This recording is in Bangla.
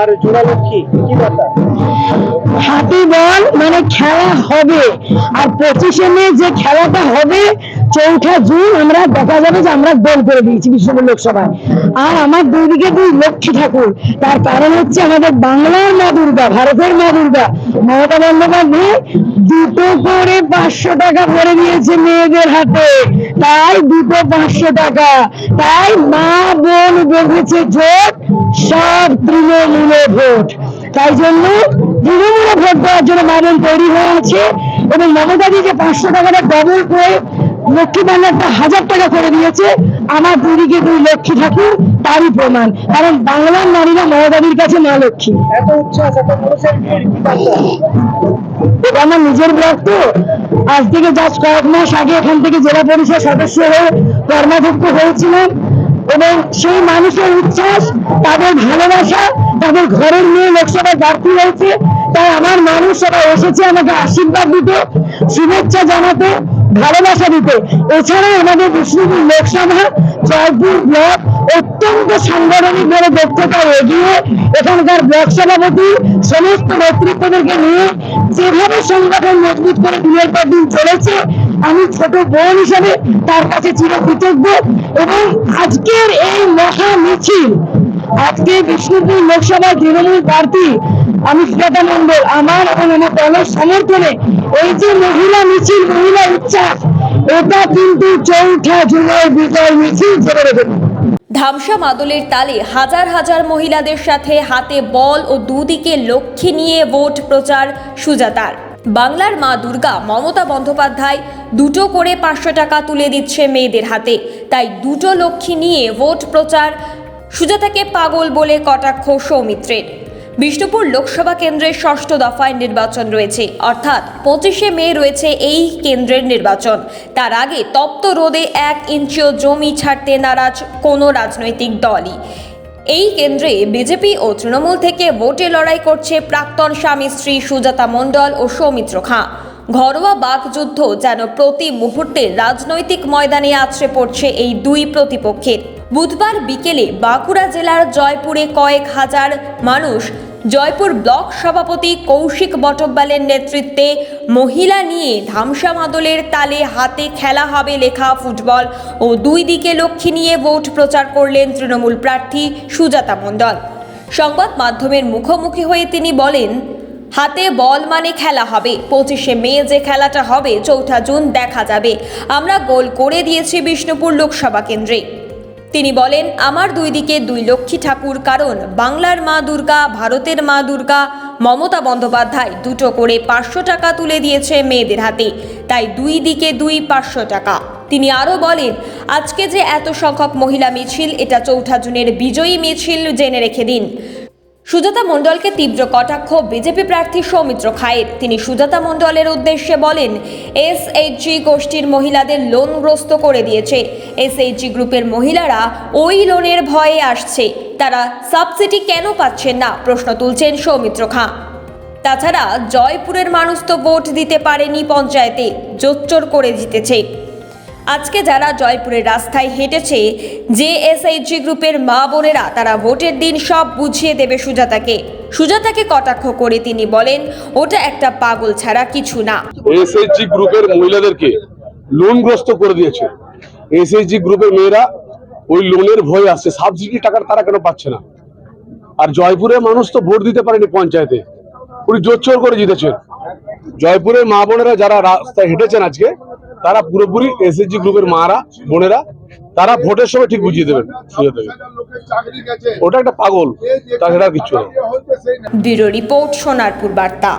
আর জোড়ালক্ষ্মী কি? ব্যাপার হাতি বল মানে খেলা হবে। আর পঁচিশে মে যে খেলাটা হবে, চৌঠা জুন আমরা দেখা যাবে যে আমরা গোল করে দিয়েছি বিষ্ণুপুর লোকসভায়। আর আমার দুই দিকে দুই লক্ষ্মী ঠাকুর। তার কারণ হচ্ছে আমাদের বাংলার মা দুর্গা, ভারতের মা দুর্গা। মমতা বন্দ্যোপাধ্যায় দুটো করে পাঁচশো টাকা করে দিয়েছে মেয়েদের হাতে। তাই দুটো পাঁচশো টাকা। তাই মা বোন বেঁধেছে জোট। সব তৃণমূলে ভোট। তাই জন্য তৃণমূলে ভোট দেওয়ার জন্য মানুষ তৈরি হয়ে আছে এবং মমতাদি যে পাঁচশো টাকাটা ডবল করে লক্ষ্মী ভান্ডারটা হাজার টাকা করে দিয়েছে। আমার দুদিকে দুই লক্ষ্মী ঠাকুর তারই প্রমাণ। কারণ বাংলার নারীরা মমতাদির কাছে মা লক্ষ্মী। এটা আমার নিজের ব্লক তো। আজ থেকে জাস্ট কয়েক মাস আগে এখান থেকে জেলা পরিষদ সদস্য হয়ে কর্মাধ্যক্ষ হয়েছিলাম। এবং সেই মানুষের উচ্ছ্বাস, তাদের ভালোবাসা, তাদের ঘরের নিয়ে লোকসভায় প্রার্থী হয়েছে। তাই আমার মানুষ সবাই এসেছে আমাকে আশীর্বাদ দিতে, শুভেচ্ছা জানাতে, ভালোবাসা দিতে। এছাড়া আমাদের বিষ্ণুপুর লোকসভা জয়পুর ব্লক অত্যন্ত সাংগঠনিক ভাবে দক্ষতায় এগিয়ে এখানকার ব্লক সভাপতি সমস্ত নেতৃত্বদেরকে নিয়ে যেভাবে সংগঠন মজবুত করে দিনের পর দিন চলেছে আমি ছোট বোন হিসাবে তার কাছে চিরকৃতজ্ঞ এবং আজকের এই মহা মিছিল, আজকে বিষ্ণুপুর লোকসভা তৃণমূল প্রার্থী আমি শ্রীলতা মন্ডল আমার এবং আমার দলের সমর্থনে এই যে মহিলা মিছিল, মহিলা উচ্ছ্বাস এটা কিন্তু চৌঠা জুলাই বিজয় মিছিল জেনে রেখে ধামসা মাদলের তালে হাজার হাজার মহিলাদের সাথে হাতে বল ও দুদিকে লক্ষ্মী নিয়ে ভোট প্রচার সুজাতার। বাংলার মা দুর্গা মমতা বন্দ্যোপাধ্যায় দুটো করে পাঁচশো টাকা তুলে দিচ্ছে মেয়েদের হাতে। তাই দুটো লক্ষ্মী নিয়ে ভোট প্রচার সুজাতাকে পাগল বলে কটাক্ষ সৌমিত্রের। বিষ্ণুপুর লোকসভা কেন্দ্রের ষষ্ঠ দফায় নির্বাচন রয়েছে। অর্থাৎ পঁচিশে মে রয়েছে এই কেন্দ্রের নির্বাচন। তার আগে তপ্ত রোদে এক ইঞ্চিও জমি ছাড়তে নারাজ কোনো রাজনৈতিক দলই। এই কেন্দ্রে বিজেপি ও তৃণমূল থেকে ভোটে লড়াই করছে প্রাক্তন স্বামী স্ত্রী সুজাতা মণ্ডল ও সৌমিত্র খাঁ। ঘরোয়া বাকযুদ্ধ যেন প্রতি মুহূর্তে রাজনৈতিক ময়দানে আছড়ে পড়ছে এই দুই প্রতিপক্ষের। বুধবার বিকেলে বাঁকুড়া জেলার জয়পুরে কয়েক হাজার মানুষ, জয়পুর ব্লক সভাপতি কৌশিক বটব্বালের নেতৃত্বে মহিলা নিয়ে ধামসা মাদলের তালে হাতে খেলা হবে লেখা ফুটবল ও দুই দিকে লক্ষ্মী নিয়ে ভোট প্রচার করলেন তৃণমূল প্রার্থী সুজাতা মণ্ডল। সংবাদ মাধ্যমের মুখোমুখি হয়ে তিনি বলেন হাতে বল মানে খেলা হবে। পঁচিশে মে যে খেলাটা হবে, চৌঠা জুন দেখা যাবে। আমরা গোল করে দিয়েছি বিষ্ণুপুর লোকসভা কেন্দ্রে। তিনি বলেন, আমার দুই দিকে দুই লক্ষ্মী ঠাকুর, কারণ বাংলার মা দুর্গা, ভারতের মা দুর্গা, মমতা বন্দ্যোপাধ্যায় দুটো করে পাঁচশো টাকা তুলে দিয়েছে মেয়েদের হাতে। তাই দুই দিকে দুই পাঁচশো টাকা। তিনি আরও বলেন, আজকে যে এত সংখ্যক মহিলা মিছিল, এটা চৌঠা জুনের বিজয়ী মিছিল জেনে রেখে দিন। সুজাতা মণ্ডলকে তীব্র কটাক্ষ, বিজেপি প্রার্থী সৌমিত্র খায়ের। তিনি সুজাতা মণ্ডলের উদ্দেশ্যে বলেন, এসএইচজি গোষ্ঠীর মহিলাদের লোনগ্রস্ত করে দিয়েছে। এসএইচজি গ্রুপের মহিলারা ওই লোনের ভয়ে আসছে। তারা সাবসিডি কেন পাচ্ছেন না? প্রশ্ন তুলছেন সৌমিত্র খাঁ। তাছাড়া জয়পুরের মানুষ তো ভোট দিতে পারেনি পঞ্চায়েতে, জোচ্চোর করে জিতেছে। আজকে যারা জয়পুরের রাস্তায় হেঁটেছে যে এসএইচজি গ্রুপের মা বোনেরা, তারা ভোটের দিন সব বুঝিয়ে দেবে সুজাতাকে। সুজাতাকে কটাক্ষ করে তিনি বলেন, ওটা একটা পাগল ছাড়া কিছু না। এসএইচজি গ্রুপের মহিলাদেরকে লোনগ্রস্ত করে দিয়েছে। এসএইচজি গ্রুপের মেয়েরা ওই লোনের ভয় আসছে। সাবসিডি টাকার তারা কেন পাচ্ছে না? আর জয়পুরের মানুষ তো ভোট দিতে পারেনি পঞ্চায়েতে। উনি জোর করে জিতেছেন। জয়পুরের মা বোনেরা যারা রাস্তায় হেঁটেছেন আজকে তারা পুরোপুরি এসএসজি গ্রুপের মারা, বোনেরা, তারা ভোটের সময় ঠিক বুঝিয়ে দেবেন সুযোগ দেবেন ওটা একটা পাগল তাছাড়া কিছু না। ব্যুরো রিপোর্ট, সোনারপুর বার্তা।